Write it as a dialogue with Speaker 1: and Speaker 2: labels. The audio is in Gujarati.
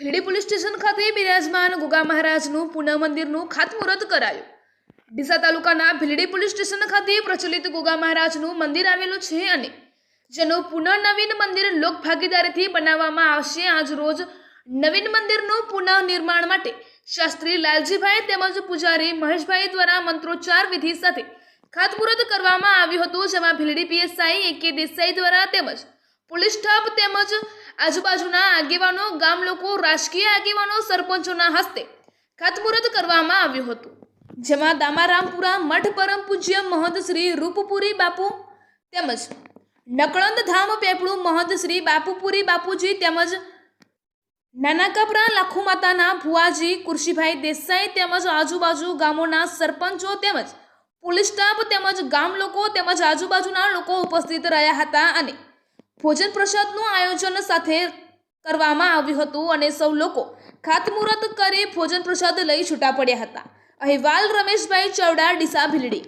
Speaker 1: ભીલડી પોલીસ સ્ટેશન ખાતે બિરાજમાન ગોગા મહારાજનું પુનઃ મંદિરનું ખાતમુહૂર્ત કરાયું. ડીસા તાલુકાના ભીલડી પોલીસ સ્ટેશન ખાતે પ્રચલિત ગોગા મહારાજનું મંદિર આવેલું છે અને જેનું પુનઃનવીન મંદિર લોક ભાગીદારીથી બનાવવામાં આવશે. આજ રોજ નવીન મંદિરનું પુનઃ નિર્માણ માટે શાસ્ત્રી લાલજીભાઈ તેમજ પૂજારી મહેશભાઈ દ્વારા મંત્રોચ્ચાર વિધિ સાથે ખાતમુહૂર્ત કરવામાં આવ્યું હતું. જેમાં ભીલડી પીએસઆઈ એ કે દેસાઈ દ્વારા તેમજ પોલીસ સ્ટાફ તેમજ આજુબાજુના આગેવાનો, ગામ લોકો, રાજકીય આગેવાનો, સરપંચોના હસ્તે ખાતમુહૂર્ત કરવામાં આવ્યું હતું. જેમાં દામારામપુરા મઠ પરમ પૂજ્ય મહંત શ્રી રૂપપુરી બાપુ તેમજ નકળંદ ધામ પેપળું મહંત શ્રી બાપુપુરી બાપુજી તેમજ નાના કપરા લાખુ માતાના ભુવાજી કુરશીભાઈ દેસાઈ તેમજ આજુબાજુ ગામોના સરપંચો તેમજ પોલીસ સ્ટાફ તેમજ ગામ લોકો તેમજ આજુબાજુના લોકો ઉપસ્થિત રહ્યા હતા અને ભોજન પ્રસાદનું આયોજન સાથે કરવામાં આવ્યું હતું અને સૌ લોકો ખાતમુહૂર્ત કરી ભોજન પ્રસાદ લઈ છૂટા પડ્યા હતા. અહેવાલ રમેશભાઈ ચૌડા, ડીસા ભીલડી.